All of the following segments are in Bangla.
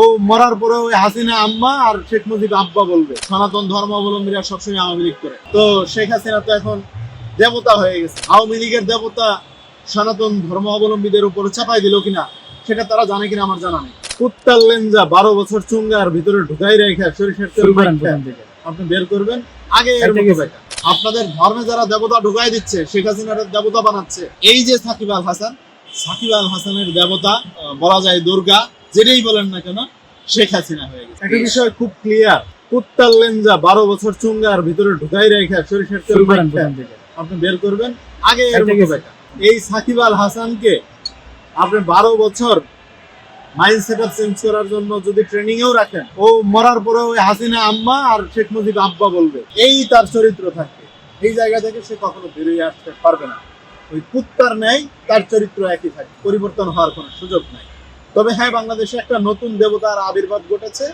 ও মরার পরে ওই হাসিনা আম্মা আর শেখ মুজিব আব্বা বলবে। সনাতন ধর্মাবলম্বীরা সবসময় আওয়ামী লীগ করে। তো শেখ হাসিনা তো এখন দেবতা হয়ে গেছে। আওয়ামী লীগের দেবতা সনাতন ধর্মাবলম্বীদের উপরে চাপাই দিল কিনা সেটা তারা জানে কিনা আমার জানা নেই। কুত্তার লেঞ্জা বারো বছর চুঙ্গার ভিতরে ঢুকাই রেখে সরিষার তেল আপনি বের করবেন আগে। বেটা। আপনাদের ধর্মে যারা দেবতা ঢুকাই দিচ্ছে শেখ হাসিনার দেবতা বানাচ্ছে এই যে সাকিব আল হাসান সাকিব আল হাসানের দেবতা বলা যায় দুর্গা যেটাই বলেন না কেন শেখ হাসিনা হয়ে গেছে। একটা বিষয় খুব ক্লিয়ার কুত্তার লেঞ্জা বারো বছর চুঙ্গার ভিতরে ঢুকাই রেখে সরিষার তেল আপনি বের করবেন। আগে এর মতো এই সাকিব আল হাসানকে আপনি বারো বছর মাইন্ড সেট চেঞ্জ করার জন্য যদি ট্রেনিং এও রাখেন ও মরার পরে ওই হাসিনা আম্মা আর শেখ মুজিব আব্বা বলবে। এই তার চরিত্র থাকবে এই জায়গা থেকে সে কখনো বেরিয়ে আসতে পারবে না। ওই কুত্তার ন্যায় তার চরিত্র একই থাকে। পরিবর্তন হওয়ার কোনো সুযোগ নাই। তবে হ্যাঁ বাংলাদেশে একটা নতুন দেবতার আবির্ভাব ঘটেছে।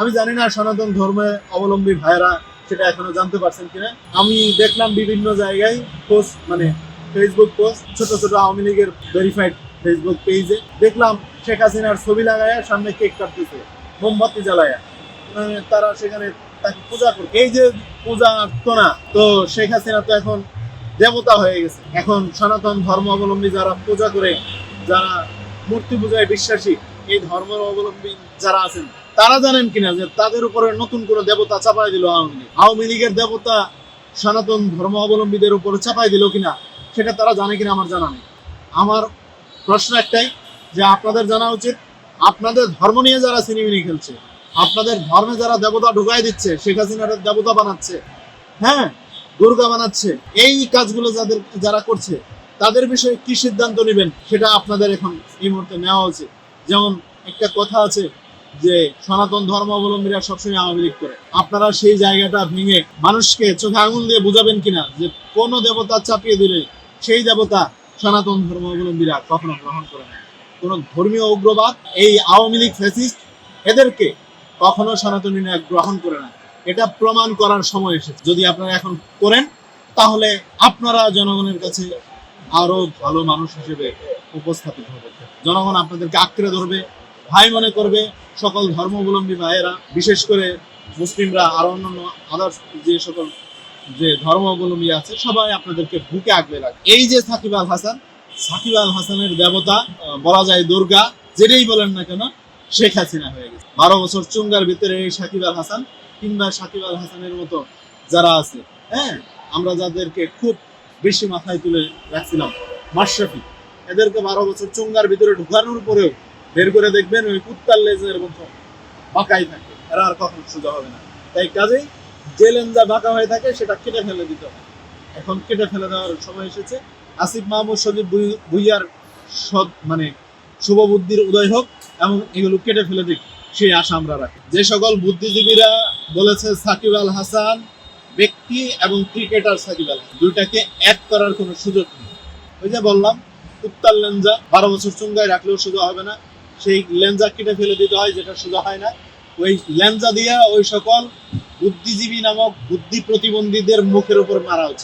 আমি জানি না সনাতন ধর্মে অবলম্বী ভাইরা সেটা এখনও জানতে পারছেন কিনা। আমি দেখলাম বিভিন্ন জায়গায় পোস্ট মানে ফেসবুক পোস্ট ছোট ছোট আওয়ামী লীগের ভেরিফাইড ফেসবুক পেজে দেখলাম শেখ হাসিনার ছবি লাগায়া সামনে কেক কাটতেছে, মোমবাতি জ্বালায়া। মানে তারা সেখানে তাকে পূজা করে এই যে পূজা আর্চনা, তো শেখ হাসিনা তো এখন দেবতা হয়ে গেছে। এখন সনাতন ধর্ম অবলম্বী যারা পূজা করে, যারা মূর্তি পূজায় বিশ্বাসী এই ধর্ম অবলম্বী যারা আছেন, তারা জানেন কিনা যে তাদের উপরে নতুন করে দেবতা চাপাই দিল আওয়ামী লীগ? আওয়ামী লীগের দেবতা সনাতন ধর্ম অবলম্বীদের উপরে চাপাই দিল কিনা, সেটা তারা জানে কিনা আমার জানা নেই। আমার প্রশ্ন একটাই যে আপনাদের জানা উচিত, আপনাদের ধর্ম নিয়ে যারা সিনেমিনি খেলছে, আপনাদের ধর্মে যারা দেবতা ঢুকাই দিচ্ছে, শেখ হাসিনার দেবতা বানাচ্ছে হ্যাঁ দুর্গা বানাচ্ছে, এই কাজগুলো যাদের যারা করছে তাদের বিষয়ে কি সিদ্ধান্ত নেবেন সেটা আপনাদের এখন এই মুহূর্তে নেওয়া উচিত। যেমন একটা কথা আছে যে, সনাতন ধর্ম অবলম্বীরা সবসময় আওয়ামী লীগ করে। আপনারা সেই জায়গাটা ভেঙে মানুষকে চোখে আঙুল দিয়ে বুঝাবেন কিনা যে, কোন দেবতা চাপিয়ে দিলে সেই দেবতা সনাতন ধর্ম অবলম্বীরা কখনো গ্রহণ করে না। কোন ধর্মীয় উগ্রবাদ, এই আওয়ামী লীগ ফ্যাসিস্ট এদেরকে কখনো সনাতনীরা গ্রহণ করে না। এটা প্রমাণ করার সময় এসেছে। যদি আপনারা এখন করেন, তাহলে আপনারা জনগণের কাছে আরও ভালো মানুষ হিসেবে উপস্থাপিত হবে। জনগণ আপনাদেরকে আঁকড়ে ধরবে, ভাই মনে করবে, সকল ধর্মাবলম্বী ভাইয়েরা, বিশেষ করে মুসলিমরা আর অন্যান্য আদার্স যে সকল যে ধর্মাবলম্বী আছে, সবাই আপনাদেরকে বুকে আগলে রাখবে। এই যে সাকিব আল হাসান, সাকিব আল হাসানের দেবতা বলা যায় দুর্গা, যেটাই বলেন না কেন, শেখ হাসিনা হয়ে গেছে। বারো বছর চুঙ্গার ভিতরে এই সাকিব আল হাসান কিংবা সাকিব আল হাসানের মতো যারা আছে হ্যাঁ আমরা যাদেরকে খুব বেশি মাথায় তুলে রাখছিলাম। মাশরাফি, এদেরকে বারো বছর চুঙ্গার ভিতরে ঢুকানোর পরেও বের করে দেখবেন ওই কুত্তার লেজের মতো বাঁকাই থাকে। এরা আর কখনো সোজা হবে না। তাই কাজেই যে লেঞ্জা বাঁকা হয়ে থাকে, সেটা কেটে ফেলে দিতে হবে। এখন কেটে ফেলে দেওয়ার সময় এসেছে। আসিফ মাহমুদ সজীব ভুই- ভুইয়ার সৎ মানে শুভ বুদ্ধির উদয় হোক এবং এগুলো কেটে ফেলে দিক। সেই আশা আমরা রাখি। যে সকল বুদ্ধিজীবীরা বলেছে সাকিব আল হাসান ব্যক্তি এবং ক্রিকেটার সাকিব আল দুইটাকে এক করার কোনো সুযোগ নেই। ওই যে বললাম, উত্তাল লেঞ্জা বারো বছর চুঙ্গায় রাখলেও সোজা হবে না। সেই লেঞ্জা কেটে ফেলে দিতে হয়, যেটা সোজা হয় না। ওই লেঞ্জা দিয়ে ওই সকল বুদ্ধিজীবী নামক বুদ্ধি প্রতিবন্ধীদের মুখের উপর মারা উচিত।